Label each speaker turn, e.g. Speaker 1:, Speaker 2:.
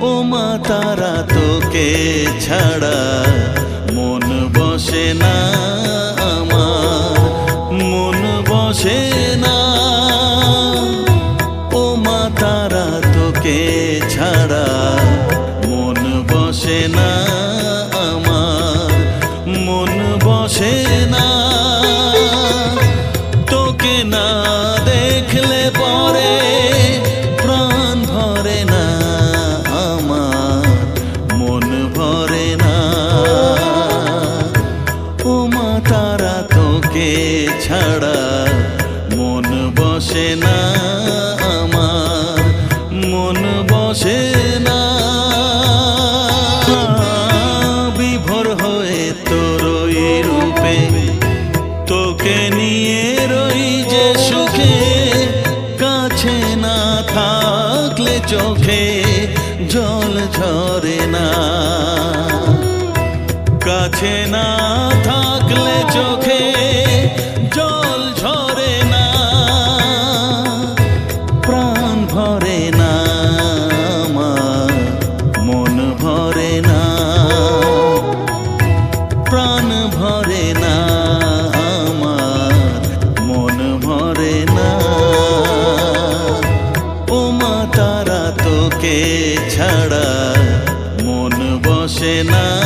Speaker 1: ও মা তারা তোকে ছাড়া মন বসে না। মা তারা তোকে ছাড়া মন বসে না আমার, মন বসে না। বিভোর হয়ে তোর রূপে, তোকে নিয়ে রই যে সুখে। কাছে না থাকলে চোখে জল ঝরে না। কাছে না চোখে জল না, প্রাণ ভরে না মন ভরে না, প্রাণ ভরে না মন ভরে না। তারা ছাড়া মন বসে না।